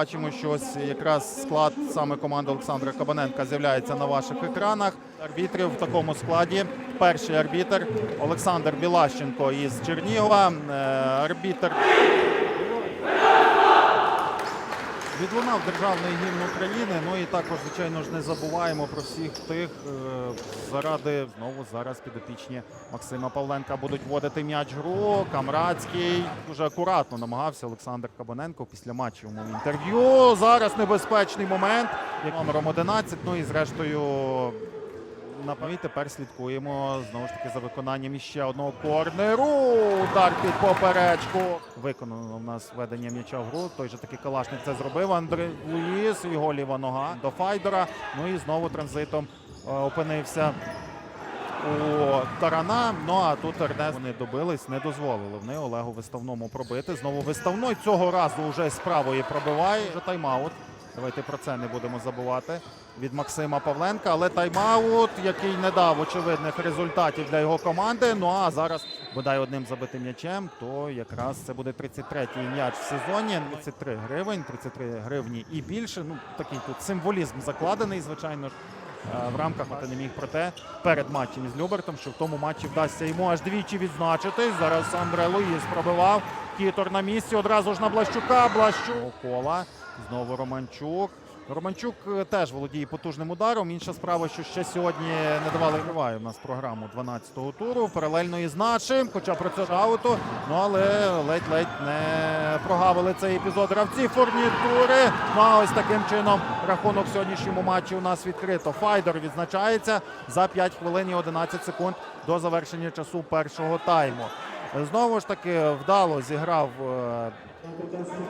бачимо, що ось якраз склад саме команди Олександра Кабаненка з'являється на ваших екранах. Арбітрів в такому складі. Перший арбітр Олександр Білащенко із Чернігова. Е, Арбітр Відлунав державний гімн України. Ну і також, звичайно ж, не забуваємо про всіх тих, е, заради знову зараз підопічні Максима Павленка будуть вводити м'яч гру. Камрадський дуже акуратно намагався Олександр Кабаненко після матчевому інтерв'ю. Зараз небезпечний момент номером 11. Ну і зрештою. Пам'ять тепер слідкуємо знову ж таки за виконанням іще одного корнеру. Удар під поперечку. Виконано в нас введення м'яча в гру. Той же таки Калашник це зробив. Андрій Луїс, його ліва нога до Файдера. Ну і знову транзитом е, опинився у Тарана. Ну а тут Ернест вони добились, не дозволили вони Олегу виставному пробити. Знову виставной цього разу вже з правої пробиває. Вже тайм-аут. Давайте про це не будемо забувати від Максима Павленка. Але тайм-аут, який не дав очевидних результатів для його команди. Ну а зараз бодай одним забитим м'ячем, то якраз це буде 33-й м'яч в сезоні. 33 гривень, 33 гривні і більше. Ну такий тут символізм закладений, звичайно ж. е, В рамках не міг проте перед матчем із Любертом, що в тому матчі вдасться йому аж двічі відзначитись. Зараз Андре Луїс пробивав. Кітор на місці. Одразу ж на Блащука. Блащук кола. Знову Романчук. Романчук е, теж володіє потужним ударом. Інша справа, що ще сьогодні не давали вриваю у нас програму 12-го туру. Паралельно із нашим, хоча про це ауту. Ну але ледь-ледь не прогавили цей епізод. Гравці фурнітури. Ну а ось таким чином рахунок в сьогоднішньому матчі у нас відкрито. Файдер відзначається за 5 хвилин і 11 секунд до завершення часу першого тайму. Знову ж таки вдало зіграв е,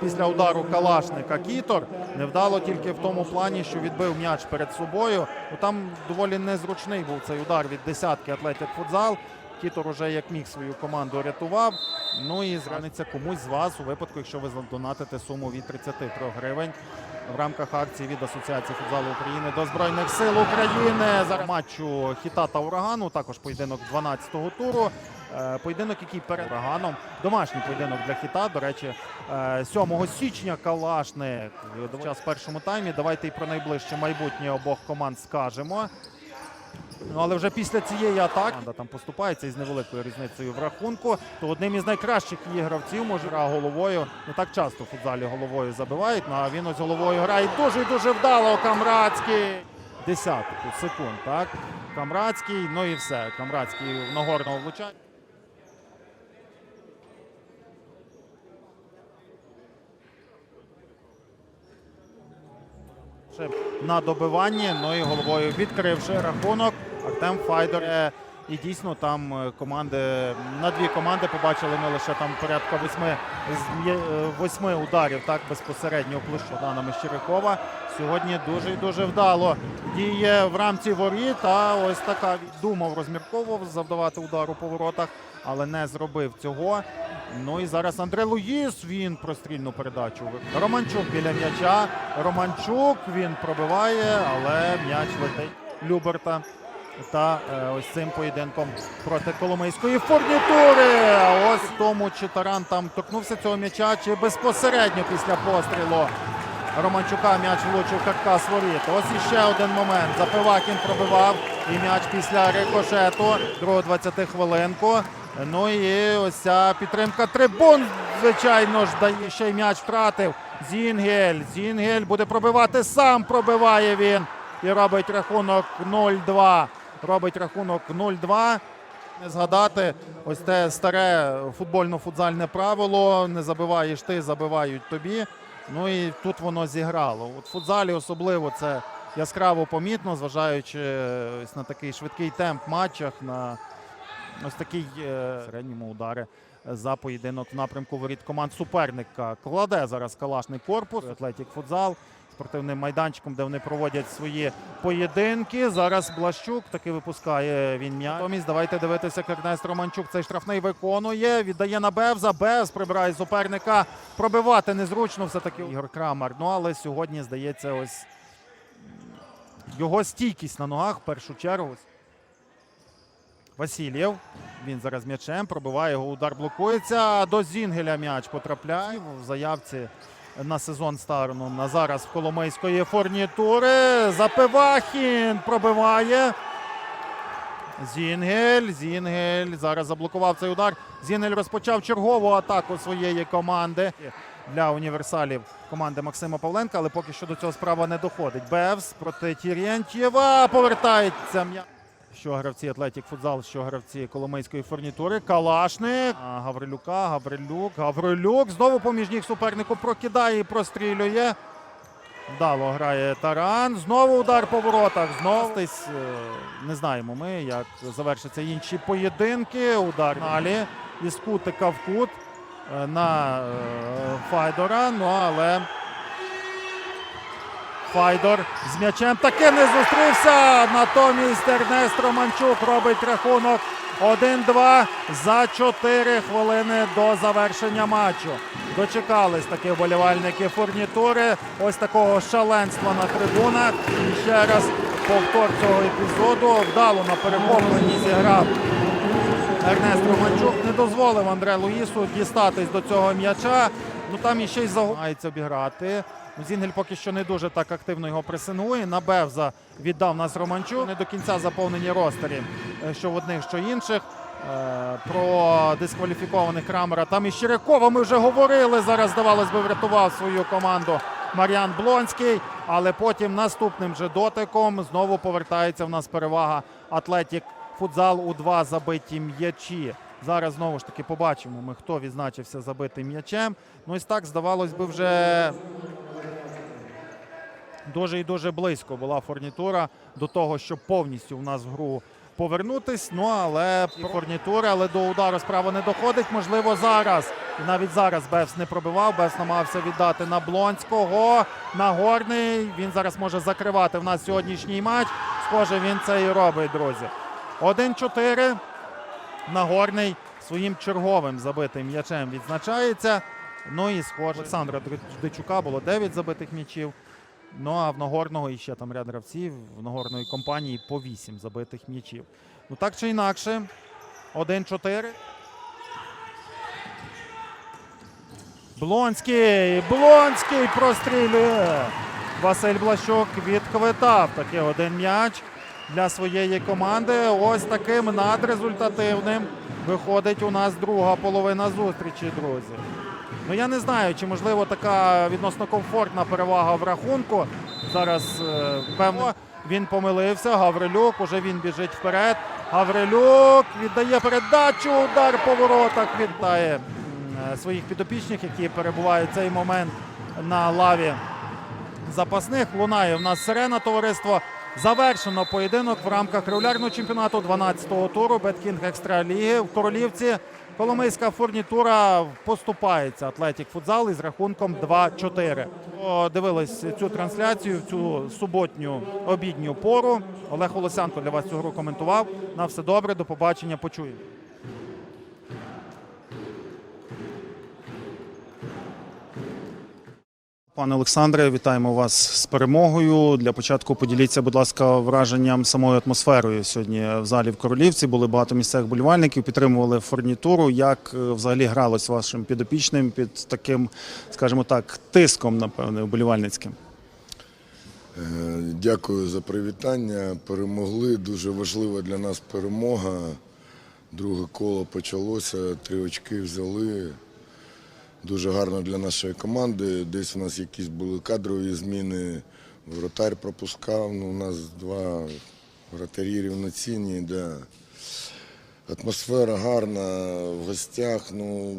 після удару Калашника Кітор. Невдало тільки в тому плані, що відбив м'яч перед собою. Ну, там доволі незручний був цей удар від десятки Атлетик Футзал. Кітор уже як міг свою команду рятував. Ну і зраниться комусь з вас у випадку, якщо ви задонатите суму від 33 гривень в рамках акції від Асоціації футзалу України до Збройних сил України за матчу Хіта та Урагану. Також поєдинок 12-го туру. Е, Поєдинок, який перед ураганом. Домашній поєдинок для хіта. До речі, е, 7 січня Калашник. Час першому таймі. Давайте і про найближче майбутнє обох команд скажемо. Ну, але вже після цієї атаки команда там поступається із невеликою різницею в рахунку. То одним із найкращих її гравців може гра головою. Не так часто в футзалі головою забивають. Ну а він ось головою грає дуже і дуже вдало. Камрадський. Десяток секунд, так? Камрадський, ну і все. Камрадський в нагорного влучання. На добиванні, ну і головою відкривши рахунок. Артем Файдер. І дійсно там е, команди на дві команди побачили ми лише там порядка восьми е, восьми ударів так безпосередньо площу Дана Мещерякова. Сьогодні дуже і дуже вдало діє в рамці воріт. А ось така думав, розмірковував завдавати удару по воротах, але не зробив цього. Ну і зараз Андре Луїс. Він прострільну передачу. Романчук біля м'яча. Романчук він пробиває, але м'яч летить Люберта. Та е, ось цим поєдинком проти Коломийської фурнітури. Ось тому чи Таран там торкнувся цього м'яча, чи безпосередньо після пострілу Романчука м'яч влучив каркас воріт. Ось іще один момент. Запивакін пробивав і м'яч після рикошету. Другу 20 хвилинку. Ну і ось ця підтримка трибун. Звичайно ж, дає ще й м'яч втратив. Зінгель. Зінгель буде пробивати сам. Пробиває він. І робить рахунок 0-2. Робить рахунок 0-2. Не згадати ось те старе футбольно-футзальне правило. Не забиваєш ти, забивають тобі. Ну і тут воно зіграло. От в футзалі особливо це яскраво помітно, зважаючи е, ось на такий швидкий темп матчах, на ось такий е, середньому удари за поєдинок в напрямку воріт команд суперника. Кладе зараз калашний корпус, Атлетік футзал спортивним майданчиком, де вони проводять свої поєдинки. Зараз Блащук таки випускає він м'яч. Натомість давайте дивитися, як Ернест Романчук цей штрафний виконує. Віддає на Бевза. Бевз прибирає суперника. Пробивати незручно все-таки Ігор Крамар. Ну але сьогодні здається, ось його стійкість на ногах в першу чергу. Васильєв. Він зараз м'ячем пробиває його, удар блокується. До Зінгеля м'яч потрапляє. В заявці на сезон станом на зараз в Коломийської фурнітури. Запивахін пробиває. Зінгель, Зінгель зараз заблокував цей удар. Зінгель розпочав чергову атаку своєї команди для універсалів команди Максима Павленка, але поки що до цього справа не доходить. Бевс проти Тірєнтєва повертається. м'я- Що гравці Атлетік Футзал, що гравці Коломийської фурнітури. Калашник. Гаврилюка, Гаврилюк, Гаврилюк. Знову поміж ніг супернику прокидає і прострілює. Вдало грає Таран. Знову удар по воротах. Знову Десь, е, не знаємо ми, як завершаться інші поєдинки. Удар далі із кутика в кут е, на е, Файдора. Ну але Файдор з м'ячем таки не зустрівся. Натомість Ернест Романчук робить рахунок 1-2 за 4 хвилини до завершення матчу. Дочекались таки вболівальники фурнітури. Ось такого шаленства на трибунах. І ще раз повтор цього епізоду. Вдало на перехопленні зіграв Ернест Романчук. Не дозволив Андре Луїсу дістатись до цього м'яча. Ну там іще й загонається обіграти. Зінгель поки що не дуже так активно його пресингує. На Бевза віддав нас Романчук. Не до кінця заповнені ростері, е, що в одних, що інших. Е, Про дискваліфікованих Крамера. Там і Щирякова ми вже говорили. Зараз, здавалось би, врятував свою команду Мар'ян Блонський. Але потім наступним же дотиком знову повертається в нас перевага Атлетік Футзал у два забиті м'ячі. Зараз знову ж таки побачимо ми, хто відзначився забитим м'ячем. Ну ось так, здавалось би, вже дуже і дуже близько була фурнітура до того, щоб повністю в нас в гру повернутись. Ну але фурнітура, але до удару справа не доходить. Можливо, зараз. І навіть зараз Бевс не пробивав. Бевс намагався віддати на Блонського. Нагорний. Він зараз може закривати в нас сьогоднішній матч. Схоже, він це і робить, друзі. 1-4. Нагорний своїм черговим забитим м'ячем відзначається. Ну і схоже, Олександра Дичука було 9 забитих м'ячів. Ну а в Нагорного і ще там ряд гравців в Нагорної компанії по 8 забитих м'ячів. Ну так чи інакше, 1-4. Блонський. Блонський прострілює. Василь Блащук відквитав таки один м'яч для своєї команди. Ось таким надрезультативним виходить у нас друга половина зустрічі, друзі. Ну я не знаю, чи можливо така відносно комфортна перевага в рахунку. Зараз е, певно він помилився. Гаврилюк уже він біжить вперед. Гаврилюк віддає передачу. Удар по воротах вітає е, своїх підопічних, які перебувають в цей момент на лаві запасних. Лунає в нас сирена товариство. Завершено поєдинок в рамках регулярного чемпіонату 12-го туру Беткінг Екстраліги в Королівці. Коломийська фурнітура поступається Атлетік Футзал із рахунком 2-4. О, Дивились цю трансляцію в цю суботню обідню пору. Олег Волосянко для вас цю гру коментував. На все добре, до побачення. Почуємо. Пане Олександре, вітаємо вас з перемогою. Для початку поділіться, будь ласка, враженням самою атмосферою сьогодні в залі в Королівці. Були багато місцевих болівальників, підтримували фурнітуру. Як е, взагалі гралось вашим підопічним під таким, скажімо так, тиском, напевне, вболівальницьким? Е, Дякую за привітання. Перемогли. Дуже важлива для нас перемога. Друге коло почалося, три очки взяли. Дуже гарно для нашої команди. Десь у нас якісь були кадрові зміни. Вратарь пропускав. Ну, у нас два вратарі рівноцінні. Да. Атмосфера гарна в гостях. Ну,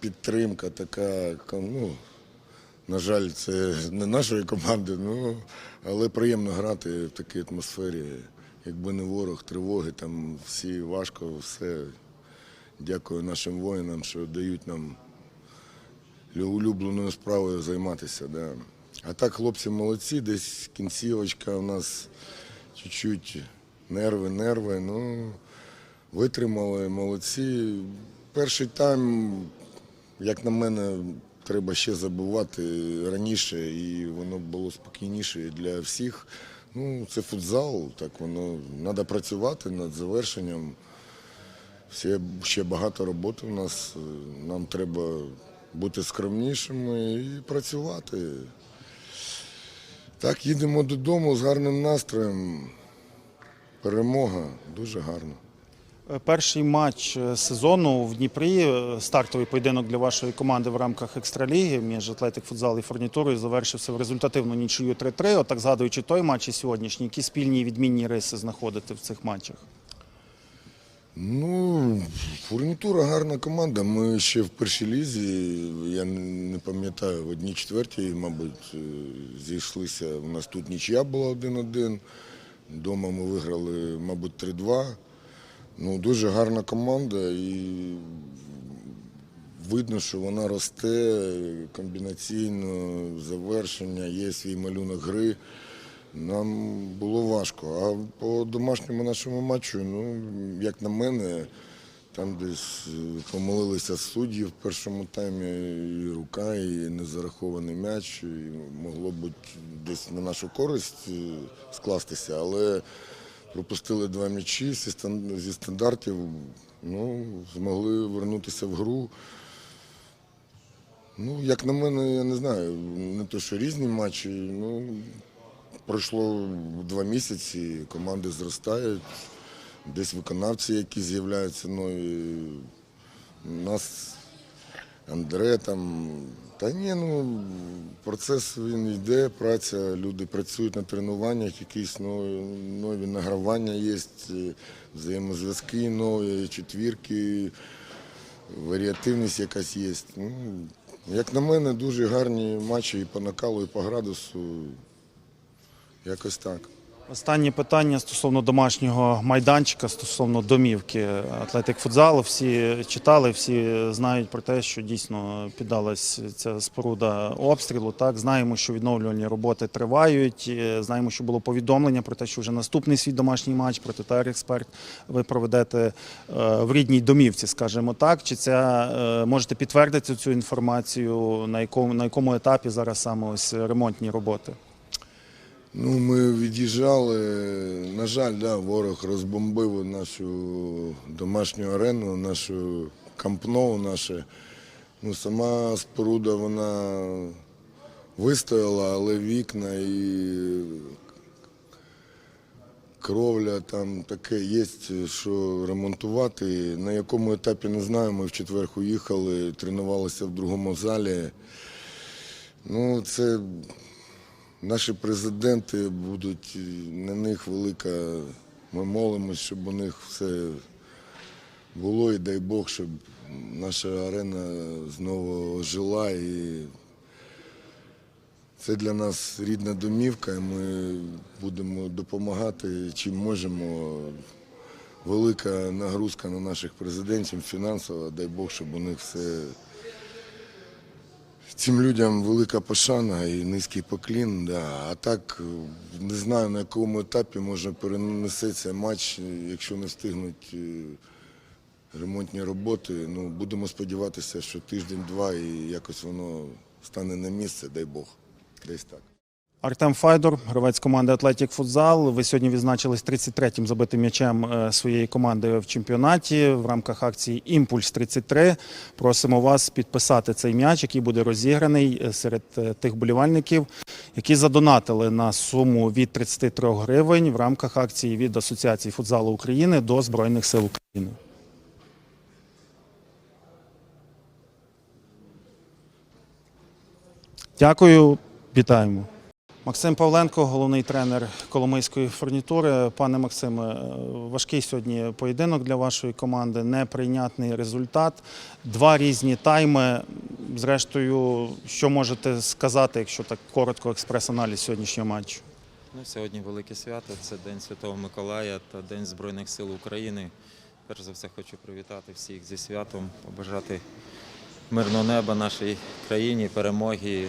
підтримка така. Ну, на жаль, це не нашої команди, ну, але приємно грати в такій атмосфері. Якби не ворог, тривоги, там всі важко, все. Дякую нашим воїнам, що дають нам улюбленою справою займатися. Да. А так хлопці молодці, десь кінцівочка у нас чуть-чуть нерви, нерви. Ну, витримали, молодці. Перший тайм, як на мене, треба ще забувати раніше, і воно було спокійніше для всіх. Ну, це футзал, так воно треба працювати над завершенням. Все, ще багато роботи у нас. Нам треба бути скромнішими і працювати. Так, їдемо додому з гарним настроєм. Перемога дуже гарно. Е, Перший матч е, сезону в Дніпрі, е, стартовий поєдинок для вашої команди в рамках екстраліги між Атлетик Футзал і Фурнітурою завершився в результативну нічию 3-3. Отак згадуючи той матч і сьогоднішній, які спільні і відмінні риси знаходите в цих матчах? Ну, фурнітура гарна команда. Ми ще в першій лізі. Я не пам'ятаю, в одній четвертій, мабуть, е, зійшлися. У нас тут нічия була 1-1. Дома ми виграли, мабуть, 3-2. Ну, дуже гарна команда і видно, що вона росте комбінаційно, завершення, є свій малюнок гри. Нам було важко. А по домашньому нашому матчу, ну, як на мене, там десь е, помилилися судді в першому таймі, і рука, і незарахований м'яч, і могло бути десь на нашу користь е, скластися, але пропустили два м'ячі зі стандартів, ну, змогли вернутися в гру. Ну, як на мене, я не знаю, не то, що різні матчі, ну, пройшло два місяці, команди зростають, десь виконавці, які з'являються. Ну, і нас Андре там. Та ні, ну процес він йде, праця, люди працюють на тренуваннях, якісь нові, нові награвання є, взаємозв'язки нові, четвірки, варіативність якась є. Ну, як на мене, дуже гарні матчі і по накалу, і по градусу. Якось так. Останнє питання стосовно домашнього майданчика, стосовно домівки Атлетик Футзалу. Всі читали, всі знають про те, що дійсно піддалась ця споруда обстрілу. Так знаємо, що відновлювальні роботи тривають. Е, Знаємо, що було повідомлення про те, що вже наступний свій домашній матч проти експерт ви проведете е, в рідній домівці, скажімо так. Чи це можете підтвердити цю інформацію? На якому на якому етапі зараз саме ось ремонтні роботи? Ну, ми від'їжджали. На жаль, да, ворог розбомбив нашу домашню арену, нашу кампноу наше. Ну, сама споруда вона вистояла, але вікна і кровля там таке є, що ремонтувати. На якому етапі не знаю. Ми в четвер уїхали, тренувалися в другому залі. Ну, це Наші президенти будуть на них велика. Ми молимось, щоб у них все було і дай Бог, щоб наша арена знову ожила. І це для нас рідна домівка, і ми будемо допомагати чим можемо. Велика нагрузка на наших президентів фінансова, дай Бог, щоб у них все. Цим людям велика пошана і низький поклін. Да. А так е, не знаю на якому етапі може перенесеться матч, якщо не встигнуть е, ремонтні роботи. Ну, будемо сподіватися, що тиждень-два і якось воно стане на місце, дай Бог. Десь так. Артем Файдор, гравець команди Атлетік Футзал. Ви сьогодні відзначились 33-м забитим м'ячем е, своєї команди в чемпіонаті в рамках акції Імпульс 33. Просимо вас підписати цей м'яч, який буде розіграний е, серед е, тих болівальників, які задонатили на суму від 33 гривень в рамках акції від Асоціації футзалу України до Збройних сил України. Дякую, вітаємо. Максим Павленко, головний тренер Коломийської фурнітури. Пане Максиме, е, важкий сьогодні поєдинок для вашої команди, неприйнятний результат. Два різні тайми. Зрештою, що можете сказати, якщо так коротко, експрес-аналіз сьогоднішнього матчу? Ну, сьогодні велике свято. Це День Святого Миколая та День Збройних сил України. Перш за все хочу привітати всіх зі святом, побажати мирного неба нашій країні, перемоги.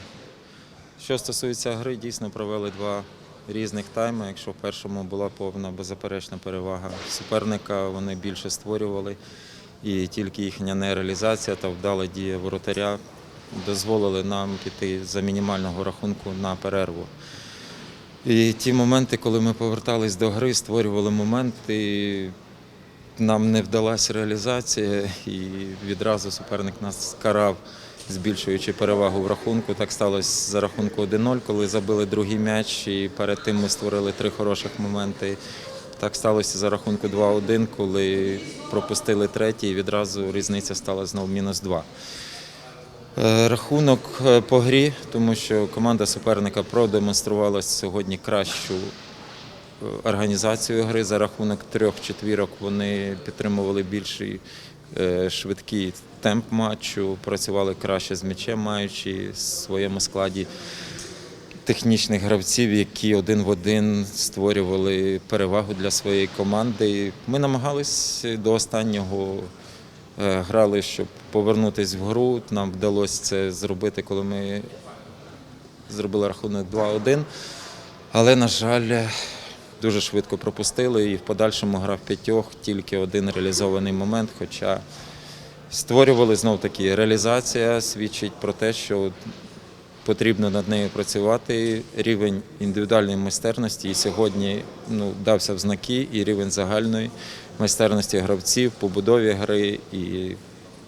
Що стосується гри, дійсно провели два різних тайми. Якщо в першому була повна беззаперечна перевага суперника, вони більше створювали. І тільки їхня нереалізація та вдала дія воротаря дозволили нам піти за мінімального рахунку на перерву. І ті моменти, коли ми повертались до гри, створювали моменти, нам не вдалася реалізація, і відразу суперник нас карав збільшуючи перевагу в рахунку. Так сталося за рахунку 1-0, коли забили другий м'яч, і перед тим ми створили три хороших моменти. Так сталося за рахунку 2-1, коли пропустили третій, і відразу різниця стала знову мінус 2. Е, Рахунок е, по грі, тому що команда суперника продемонструвала сьогодні кращу е, організацію гри. За рахунок трьох четвірок вони підтримували більший е, швидкий темп матчу, працювали краще з м'ячем, маючи в своєму складі технічних гравців, які один в один створювали перевагу для своєї команди. Ми намагались до останнього е, грали, щоб повернутися в гру. Нам вдалося це зробити, коли ми зробили рахунок 2-1. Але, на жаль, дуже швидко пропустили і в подальшому гра в п'ятьох, тільки один реалізований момент. Хоча створювали знов таки реалізація свідчить про те, що потрібно над нею працювати. Рівень індивідуальної майстерності сьогодні ну, дався в знаки, і рівень загальної майстерності гравців, побудові гри і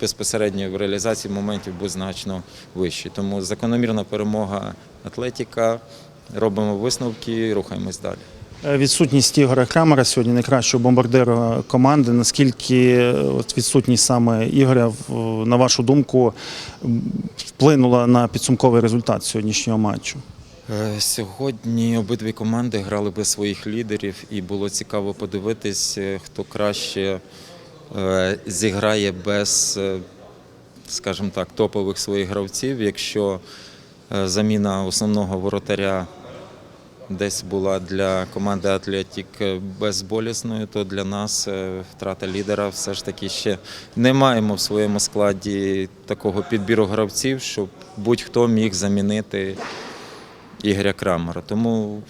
безпосередньо в реалізації моментів був значно вищий. Тому закономірна перемога Атлетіка. Робимо висновки, рухаємось далі. Е, Відсутність Ігоря Крамера сьогодні найкращого бомбардира команди. Наскільки е, відсутність саме Ігоря, на вашу думку, вплинула на підсумковий результат сьогоднішнього матчу? Е, Сьогодні обидві команди грали без своїх лідерів, і було цікаво подивитись, хто краще зіграє без, скажімо так, топових своїх гравців. Якщо заміна основного воротаря десь була для команди Атлетік безболісною, то для нас е, втрата лідера все ж таки ще не маємо в своєму складі такого підбіру гравців, щоб будь-хто міг замінити Ігоря Крамера. Тому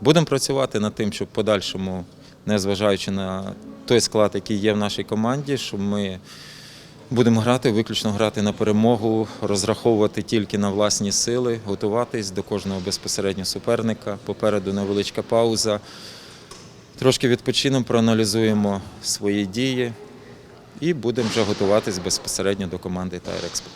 будемо працювати над тим, щоб в подальшому, незважаючи на той склад, який є в нашій команді, щоб ми будемо грати, виключно грати на перемогу, розраховувати тільки на власні сили, готуватись до кожного безпосередньо суперника. Попереду невеличка пауза. Трошки відпочинемо, проаналізуємо свої дії і будемо вже готуватись безпосередньо до команди Тайрекспо.